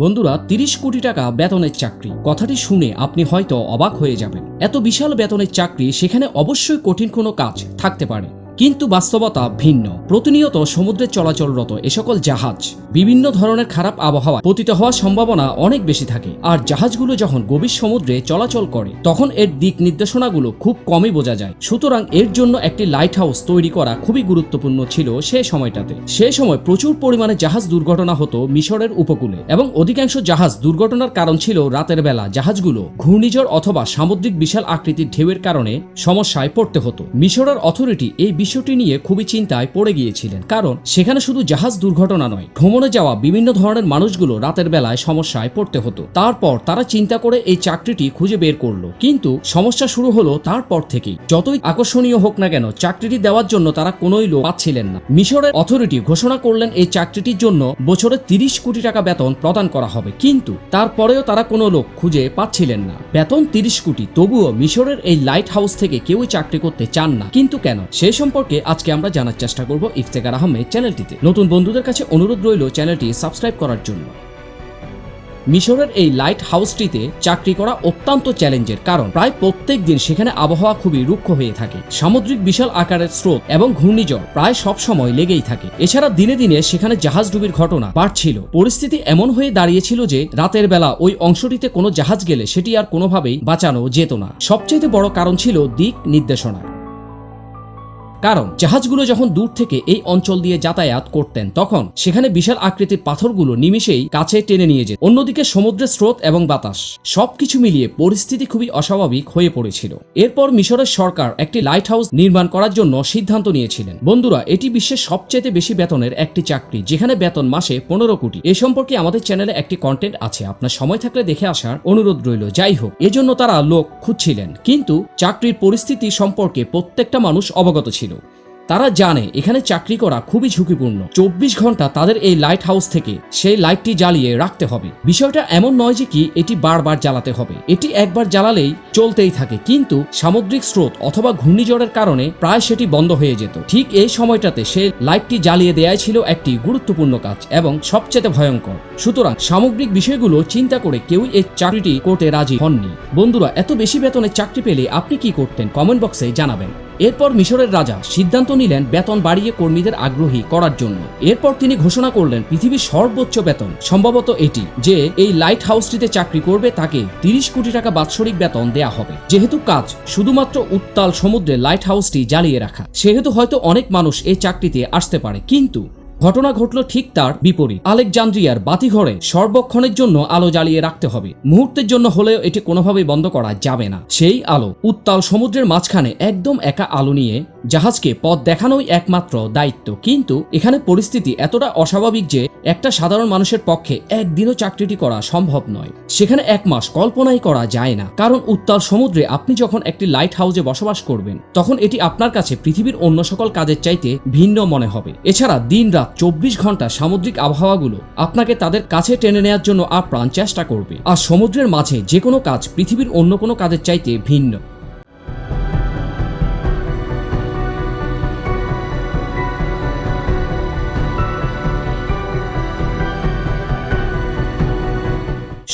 বন্ধুরা, তিরিশ কোটি টাকা বেতনের চাকরি। কথাটি শুনে আপনি হয়তো অবাক হয়ে যাবেন। এত বিশাল বেতনের চাকরি, সেখানে অবশ্যই কঠিন কোনো কাজ থাকতে পারে। কিন্তু বাস্তবতা ভিন্ন। প্রতিনিয়ত সমুদ্রে চলাচলরত এ সকল জাহাজ বিভিন্ন ধরনের খারাপ আবহাওয়া পতিত হওয়ার সম্ভাবনা অনেক বেশি থাকে। আর জাহাজগুলো যখন গভীর সমুদ্রে চলাচল করে, তখন এর দিক নির্দেশনাগুলো খুব কমই বোঝা যায়। সুতরাং এর জন্য একটি লাইট হাউস তৈরি করা খুবই গুরুত্বপূর্ণ ছিল সে সময়টাতে। সে সময় প্রচুর পরিমাণে জাহাজ দুর্ঘটনা হতো মিশরের উপকূলে এবং অধিকাংশ জাহাজ দুর্ঘটনার কারণ ছিল রাতের বেলা। জাহাজগুলো ঘূর্ণিঝড় অথবা সামুদ্রিক বিশাল আকৃতির ঢেউয়ের কারণে সমস্যায় পড়তে হতো। মিশরের অথরিটি এই বিষয়টি নিয়ে খুবই চিন্তায় পড়ে গিয়েছিলেন, কারণ সেখানে শুধু জাহাজ দুর্ঘটনা নয়, ভ্রমণে যাওয়া বিভিন্ন ধরনের মানুষগুলো রাতের বেলায় সমস্যায় পড়তে হতো। তারপর তারা চিন্তা করে এই চাকরিটি খুঁজে বের করল। কিন্তু সমস্যা শুরু হলো তারপর থেকেই। যতই আকর্ষণীয় হোক না কেন, চাকরিটি দেওয়ার জন্য তারা কোনোই লোক পাচ্ছিলেন না। মিশরের অথরিটি ঘোষণা করলেন এই চাকরিটির জন্য বছরে তিরিশ কোটি টাকা বেতন প্রদান করা হবে। কিন্তু তারপরেও তারা কোনো লোক খুঁজে পাচ্ছিলেন না। বেতন তিরিশ কোটি, তবুও মিশরের এই লাইট হাউস থেকে কেউই চাকরি করতে চান না। কিন্তু কেন? সে সম্পর্কে আজকে আমরা জানার চেষ্টা করব ইফতেকার আহমেদ চ্যানেলটিতে। নতুন বন্ধুদের কাছে অনুরোধ রইল চ্যানেলটি সাবস্ক্রাইব করার জন্য। মিশরের এই লাইট হাউসটিতে চাকরি করা অত্যন্ত চ্যালেঞ্জের কারণ, প্রায় প্রত্যেক দিন সেখানে আবহাওয়া খুবই রুক্ষ হয়ে থাকে। সামুদ্রিক বিশাল আকারের স্রোত এবং ঘূর্ণিঝড় প্রায় সব সময় লেগেই থাকে। এছাড়া দিনে দিনে সেখানে জাহাজ ডুবির ঘটনা বাড়ছিল। পরিস্থিতি এমন হয়ে দাঁড়িয়েছিল যে, রাতের বেলা ওই অংশটিতে কোনো জাহাজ গেলে সেটি আর কোনোভাবেই বাঁচানো যেত না। সবচেয়ে বড় কারণ ছিল দিক নির্দেশনা। কারণ জাহাজগুলো যখন দূর থেকে এই অঞ্চল দিয়ে যাতায়াত করতেন, তখন সেখানে বিশাল আকৃতির পাথরগুলো নিমিষেই কাছে টেনে নিয়ে যেত। অন্যদিকে সমুদ্রের স্রোত এবং বাতাস সবকিছু মিলিয়ে পরিস্থিতি খুবই অস্বাভাবিক হয়ে পড়েছিল। এরপর মিশরের সরকার একটি লাইট হাউস নির্মাণ করার জন্য সিদ্ধান্ত নিয়েছিলেন। বন্ধুরা, এটি বিশ্বের সবচেয়ে বেশি বেতনের একটি চাকরি, যেখানে বেতন মাসে পনেরো কোটি। এ সম্পর্কে আমাদের চ্যানেলে একটি কন্টেন্ট আছে, আপনার সময় থাকলে দেখে আসার অনুরোধ রইল। যাই হোক, এজন্য তারা লোক খুঁজছিলেন, কিন্তু চাকরির পরিস্থিতি সম্পর্কে প্রত্যেকটা মানুষ অবগত ছিল। তারা জানে এখানে চাকরি করা খুবই ঝুঁকিপূর্ণ। চব্বিশ ঘণ্টা তাদের এই লাইট হাউস থেকে সেই লাইটটি জ্বালিয়ে রাখতে হবে। বিষয়টা এমন নয় যে কি এটি বারবার জ্বালাতে হবে। এটি একবার জ্বালালেই চলতেই থাকে, কিন্তু সামুদ্রিক স্রোত অথবা ঘূর্ণিঝড়ের কারণে প্রায় সেটি বন্ধ হয়ে যেত। ঠিক এই সময়টাতে সে লাইটটি জ্বালিয়ে দেয়াই ছিল একটি গুরুত্বপূর্ণ কাজ এবং সবচেয়ে ভয়ঙ্কর। সুতরাং সামগ্রিক বিষয়গুলো চিন্তা করে কেউই এই চাকরিটি করতে রাজি হননি। বন্ধুরা, এত বেশি বেতনের চাকরি পেলে আপনি কি করতেন? কমেন্ট বক্সে জানাবেন। এরপর মিশরের রাজা সিদ্ধান্ত নিলেন বেতন বাড়িয়ে কর্মীদের আগ্রহী করার জন্য। এরপর তিনি ঘোষণা করলেন পৃথিবীর সর্বোচ্চ বেতন। সম্ভবত এটি, যে এই লাইট হাউসটিতে চাকরি করবে তাকে তিরিশ কোটি টাকা বাৎসরিক বেতন দেয়া হবে। যেহেতু কাজ শুধুমাত্র উত্তাল সমুদ্রে লাইট হাউসটি জ্বালিয়ে রাখা, সেহেতু হয়তো অনেক মানুষ এই চাকরিতে আসতে পারে। কিন্তু ঘটনা ঘটল ঠিক তার বিপরীত। আলেকজান্দ্রিয়ার বাতিঘরে সর্বক্ষণের জন্য আলো জ্বালিয়ে রাখতে হবে। মুহূর্তের জন্য হলেও এটি কোনোভাবেই বন্ধ করা যাবে না। সেই আলো উত্তাল সমুদ্রের মাঝখানে একদম একা আলো নিয়ে জাহাজকে পথ দেখানোই একমাত্র দায়িত্ব। কিন্তু এখানে পরিস্থিতি এতটা অস্বাভাবিক যে একটা সাধারণ মানুষের পক্ষে একদিনও চাকরিটি করা সম্ভব নয়। সেখানে এক মাস কল্পনাই করা যায় না। কারণ উত্তাল সমুদ্রে আপনি যখন একটি লাইট হাউসে বসবাস করবেন, তখন এটি আপনার কাছে পৃথিবীর অন্য সকল কাজের চাইতে ভিন্ন মনে হবে। এছাড়া দিন রাত চব্বিশ ঘণ্টা সামুদ্রিক আবহাওয়াগুলো আপনাকে তাদের কাছে টেনে নেওয়ার জন্য আপ্রাণ চেষ্টা করবে। আর সমুদ্রের মাঝে যে কোনো কাজ পৃথিবীর অন্য কোনো কাজের চাইতে ভিন্ন।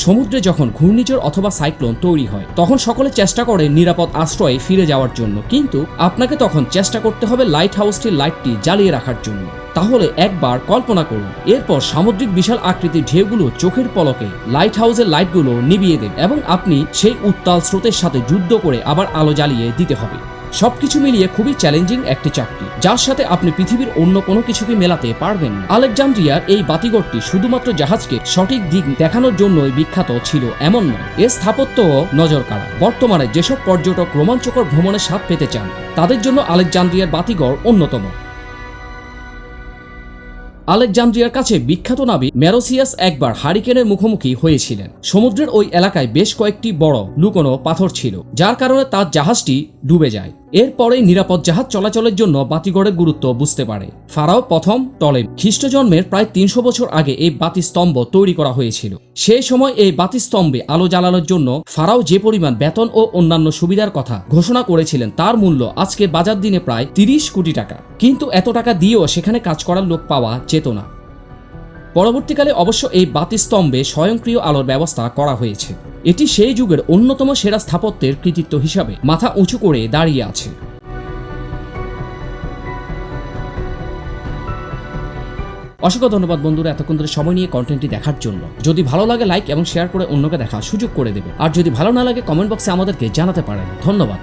সমুদ্রে যখন ঘূর্ণিঝড় অথবা সাইক্লোন তৈরি হয়, তখন সকলে চেষ্টা করে নিরাপদ আশ্রয়ে ফিরে যাওয়ার জন্য। কিন্তু আপনাকে তখন চেষ্টা করতে হবে লাইট হাউসটির লাইটটি জ্বালিয়ে রাখার জন্য। তাহলে একবার কল্পনা করুন, এরপর সামুদ্রিক বিশাল আকৃতির ঢেউগুলো চোখের পলকে লাইট হাউসের লাইটগুলো নিভিয়ে দেবে এবং আপনি সেই উত্তাল স্রোতের সাথে যুদ্ধ করে আবার আলো জ্বালিয়ে দিতে হবে। সবকিছু মিলিয়ে খুবই চ্যালেঞ্জিং একটি চাকরি। যার সাথে আপনি পৃথিবীর অন্য কোনো কিছুকে মেলাতে পারবেন না। আলেকজান্দ্রিয়ার এই বাতিঘরটি শুধুমাত্র জাহাজকে সঠিক দিক দেখানোর জন্যই বিখ্যাত ছিল, এমন নয় এর স্থাপত্যও নজর কাড়া। বর্তমানে যেসব পর্যটক রোমাঞ্চকর ভ্রমণের স্বাদ পেতে চান, তাদের জন্য আলেকজান্দ্রিয়ার বাতিগড় অন্যতম। আলেকজান্দ্রিয়ার কাছে বিখ্যাত নাবিক ম্যারোসিয়াস একবার হারিকেনের মুখোমুখি হয়েছিলেন। সমুদ্রের ওই এলাকায় বেশ কয়েকটি বড় লুকোনো পাথর ছিল, যার কারণে তার জাহাজটি ডুবে যায়। এরপরে নিরাপদ জাহাজ চলাচলের জন্য বাতিগড়ের গুরুত্ব বুঝতে পারে। ফারাও প্রথম টলেম খ্রিস্ট জন্মের প্রায় তিনশো বছর আগে এই বাতিস্তম্ভ তৈরি করা হয়েছিল। সেই সময় এই বাতিস্তম্ভে আলো জ্বালানোর জন্য ফারাও যে পরিমাণ বেতন ও অন্যান্য সুবিধার কথা ঘোষণা করেছিলেন তার মূল্য আজকে বাজার দিনে প্রায় তিরিশ কোটি টাকা। কিন্তু এত টাকা দিয়েও সেখানে কাজ করার লোক পাওয়া যেত না। পরবর্তীকালে অবশ্য এই বাতিস্তম্ভে স্বয়ংক্রিয় আলোর ব্যবস্থা করা হয়েছে। এটি সেই যুগের অন্যতম সেরা স্থাপত্যের কৃতিত্ব হিসাবে মাথা উঁচু করে দাঁড়িয়ে আছে। অসংখ্য ধন্যবাদ বন্ধুরা এতক্ষণ ধরে সময় নিয়ে কন্টেন্টটি দেখার জন্য। যদি ভালো লাগে লাইক এবং শেয়ার করে অন্যকে দেখার সুযোগ করে দেবে। আর যদি ভালো না লাগে কমেন্ট বক্সে আমাদেরকে জানাতে পারেন। ধন্যবাদ।